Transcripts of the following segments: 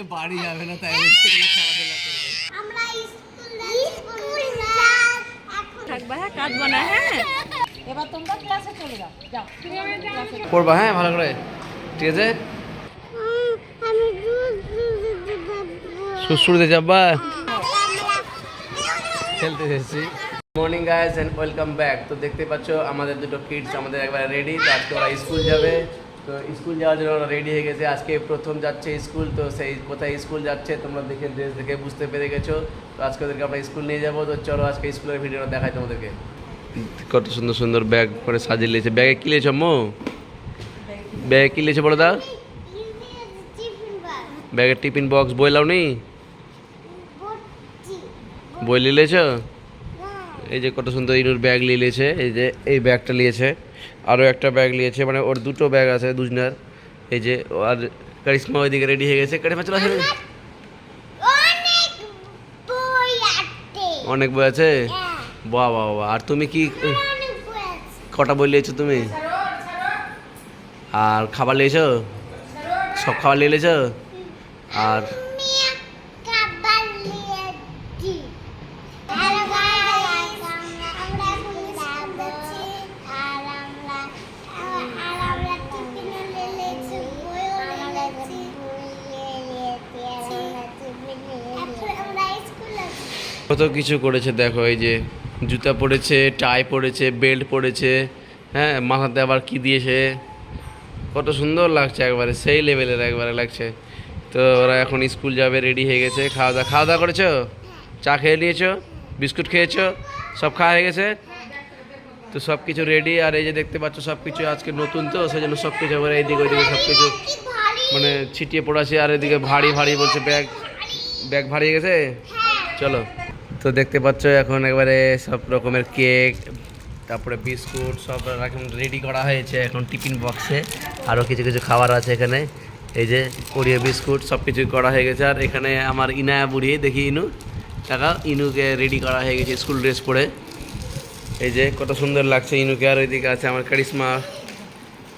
আজকে বাড়ি যাবে না তাই বলছে খেলাধুলা করবে। আমরা স্কুল স্কুল থাকবা হ্যাঁ কাঁদবা না হ্যাঁ। এবার তোমরা ক্লাসে চলে যাও যাও। পড়বা হ্যাঁ ভালো করে। ঠিক আছে? শ্বশুরতে যাবা? খেলতে এসেছি। Morning guys and welcome back তো দেখতে পাচ্ছ আমাদের দুটো কিডস আমাদের একবার রেডি তো আজকে ওরা স্কুল যাবে। তো স্কুল যাওয়ার জন্য ওরা রেডি হয়ে গেছে। আজকে প্রথম যাচ্ছে স্কুল তো সেই কোথায় স্কুল যাচ্ছে তোমরা দেখে ড্রেস দেখে বুঝতে পেরে গেছো। তো আজকে ওদেরকে আমরা স্কুল নিয়ে যাব। তো চলো আজকে স্কুলের ভিডিওটা দেখাই তোমাদেরকে। কত সুন্দর সুন্দর ব্যাগ করে সাজিয়ে নিয়েছে। ব্যাগে কি লিয়েছ মো ব্যাগে কি লিয়েছে বলো দা ব্যাগের টিফিন বক্স বই লাও নি বই লিয়েছ এই যে কত সুন্দর ইনুর ব্যাগ নিয়েছে। এই যে এই ব্যাগটা নিয়েছে। আরও একটা ব্যাগ নিয়েছে মানে ওর দুটো ব্যাগ আছে দুজনার। এই যে আর কারিশ্মা ওইদিকে রেডি হয়ে গেছে। কারিশ্মা চলে আসে অনেক বই আছে? বাহ বাহ বাহ আর তুমি কি কটা বই নিয়েছো তুমি? আর খাবার নিয়েছো? সব খাবার নিয়ে নিয়েছো? আর কত কিছু করেছে দেখো এই যে জুতা পরেছে টাই পরেছে বেল্ট পরেছে হ্যাঁ মাথাতে আবার কি দিয়েছে কত সুন্দর লাগছে একবারে সেই লেভেলের একবারে লাগছে। তো ওরা এখন স্কুল যাবে রেডি হয়ে গেছে খাওয়া দাওয়া খাওয়া দাওয়া করেছ? চা খেয়ে নিয়েছো? বিস্কুট খেয়েছো? সব খাওয়া হয়ে গেছে? তো সব কিছু রেডি আর এই যে দেখতে পাচ্ছ সব কিছু আজকে নতুন তো সেই জন্য সব কিছু এবার এইদিকে ওইদিকে সব কিছু মানে ছিটিয়ে পড়াছে আর এদিকে ভারী ভারী বলছে ব্যাগ ব্যাগ ভারী হয়ে গেছে? চলো। তো দেখতে পাচ্ছ এখন একবারে সব রকমের কেক, তারপরে বিস্কুট, সব এখন রেডি করা হয়েছে এখন টিফিন বক্সে আরও কিছু কিছু খাবার আছে এখানে। এই যে ওরিও বিস্কুট, সব কিছু করা হয়ে গেছে। আর এখানে আমার ইনায়া বুড়ি দেখি ইনু, টাকা, ইনুকে রেডি করা হয়ে গেছে স্কুল ড্রেস পরে। এই যে কত সুন্দর লাগছে ইনুকে। আর ওইদিকে আছে আমার কারিশমা।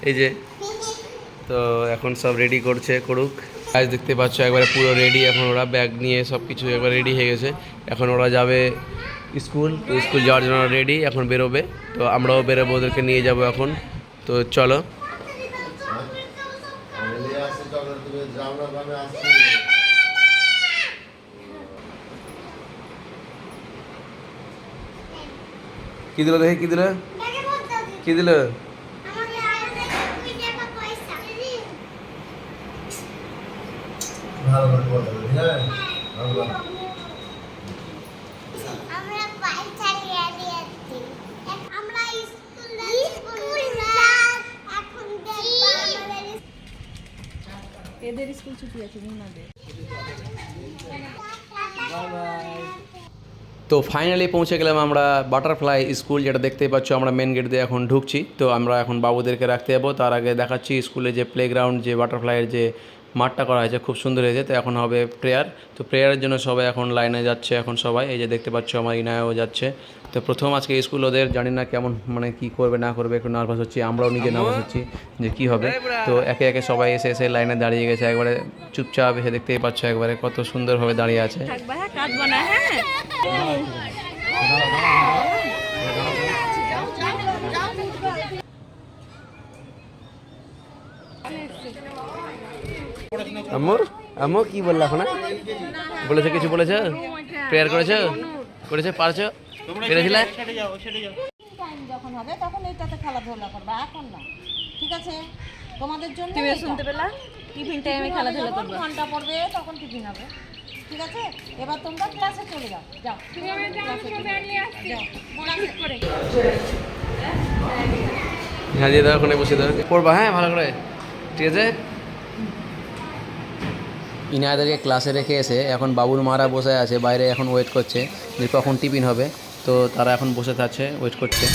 এই যে, তো এখন সব রেডি করছে, করুক। আজ দেখতে পাচ্ছ একবারে পুরো রেডি এখন ওরা ব্যাগ নিয়ে সব কিছু একবার রেডি হয়ে গেছে। এখন ওরা যাবে স্কুল তো স্কুল যাওয়ার জন্য রেডি এখন বেরোবে। তো আমরাও বেরোবো ওদেরকে নিয়ে যাব এখন। তো চলো। কি দিল দেখে কি দিল? কি দিল আমাকে আলাদা দুই টাকা পয়সা ভালো করে বলতে হ্যাঁ ভালো করে। আমরা পয়সা নিয়ে দিয়েছি আমরা স্কুল স্কুল যাব এখন দেখব আমাদের এদের স্কুল ছুটি আছে তো ফাইনালি পৌঁছে গেলাম আমরা বাটারফ্লাই স্কুল যেটা দেখতেই পাচ্ছ আমরা মেন গেট দিয়ে এখন ঢুকছি। তো আমরা এখন বাবুদেরকে রাখতে যাব। তার আগে দেখাচ্ছি স্কুলে যে প্লেগ্রাউন্ড যে বাটারফ্লাইয়ের যে মাঠটা করা হয়েছে খুব সুন্দর হয়েছে। তো এখন হবে প্রেয়ার তো প্রেয়ারের জন্য সবাই এখন লাইনে যাচ্ছে এখন সবাই। এই যে দেখতে পাচ্ছ আমার ইনায়ও যাচ্ছে। তো প্রথম আজকে স্কুল ওদের জানি না কেমন মানে কি করবে না করবে একটু নার্ভাস হচ্ছি। আমরাও নিজে নার্ভাস হচ্ছি যে কি হবে। তো একে একে সবাই এসে এসে লাইনে দাঁড়িয়ে গেছে। একবারে চুপচাপ এসে দেখতেই পাচ্ছ একবারে কত সুন্দরভাবে দাঁড়িয়ে আছে। আম্মুর? আম্মু কি বললা এখন বলেছে কিছু বলেছে? প্রেয়ার করেছ? করেছে পারছ? পেরেছিলে টাইম যখন হবে তখন এইটাতে খেলাধুলা করবা এখন না। ঠিক আছে? তোমাদের জন্য তুমি শুনতে পেলা? টিফিন টাইমে খেলাধুলা করবা। ঘণ্টা পড়বে তখন টিফিন হবে। ঠিক আছে? এবার তোমরা ক্লাসে চলে যাও। যাও। ক্লাসে চলে যাও। যাও। হ্যাঁ দিয়ে দাও ওখানে বসে দাও। পড়বা হ্যাঁ ভালো করে। ঠিক আছে? ইনায়াদেরকে ক্লাসে রেখে এসে এখন বাবুর মারা বসে আছে, বাইরে এখন ওয়েট করছে। যে কখন টিফিন হবে? তো তারা এখন বসে থাকছে ওয়েট করছে।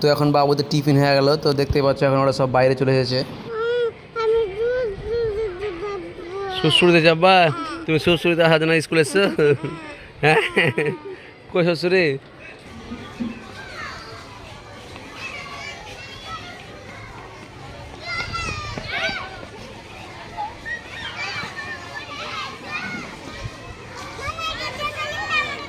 তো এখন বাবুদের টিফিন হয়ে গেল, তো দেখতে পাচ্ছ এখন ওরা সব বাইরে চলে এসেছে। শ্বশুরিতে যাবা? তুমি শ্বশুরিতে আসা না স্কুলে এসছো? হ্যাঁ? কই শ্বশুরে?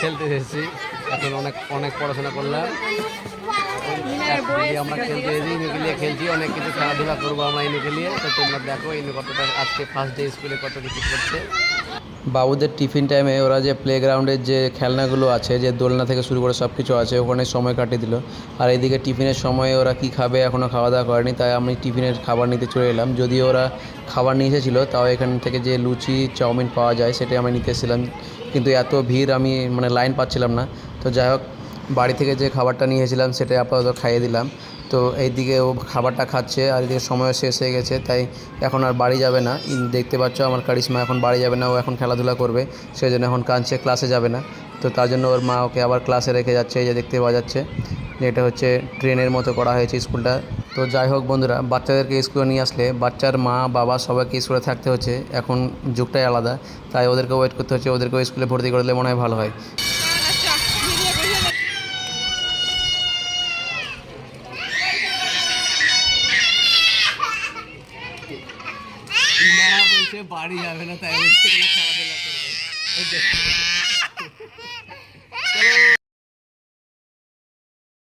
খেলতে এসেছি। এখন অনেক অনেক পড়াশোনা করলাম। এদিকে আমরা খেলতে এসেছি ইনুকে নিয়ে খেলছি অনেক কিছু খেলাধুলা করব আমরা ইনুকে নিয়ে তো তোমরা দেখো ইনু কতটা আজকে ফার্স্ট ডে স্কুলে কত কিছু করছে। বাবুদের টিফিন টাইমে ওরা যে প্লেগ্রাউন্ডের যে খেলনাগুলো আছে, যে দোলনা থেকে শুরু করে সব কিছু আছে, ওখানে সময় কাটিয়ে দিল। আর এদিকে টিফিনের সময় ওরা কি খাবে এখনও খাওয়া দাওয়া করেনি, তাই আমি টিফিনের খাবার নিতে চলে এলাম। যদিও ওরা খাবার নিয়ে এসেছিল, তাও এখান থেকে যে লুচি, চাউমিন পাওয়া যায়, সেটাই আমি নিতে এসেছিলাম। কিন্তু এত ভিড় আমি মানে লাইন পাচ্ছিলাম না। তো যাই হোক, বাড়ি থেকে যে খাবারটা নিয়ে এসেছিলাম, সেটাই আপাতত খাইয়ে দিলাম। তো এইদিকে ও খাবারটা খাচ্ছে আর এদিকে সময় শেষ হয়ে গেছে, তাই এখন আর বাড়ি যাবে না। দেখতে পাচ্ছ আমার কারিশমা এখন বাড়ি যাবে না, ও এখন খেলাধুলা করবে সেই জন্য এখন কাঁদছে, ক্লাসে যাবে না। তো তার জন্য ওর মা ওকে আবার ক্লাসে রেখে যাচ্ছে, এই যে দেখতে পাওয়া যাচ্ছে। এটা হচ্ছে ট্রেনের মতো করা হয়েছে স্কুলটা। তো যাই হোক বন্ধুরা, বাচ্চাদেরকে স্কুলে নিয়ে আসলে বাচ্চার মা, বাবা সবাইকে স্কুলে থাকতে হচ্ছে, এখন যুগটাই আলাদা। তাই ওদেরকে ওয়েট করতে হচ্ছে, ওদেরকেও স্কুলে ভর্তি করে দিলে মনে হয় ভালো হয়। বাড়ি যাবে না তাই খেলাধুলা করবে।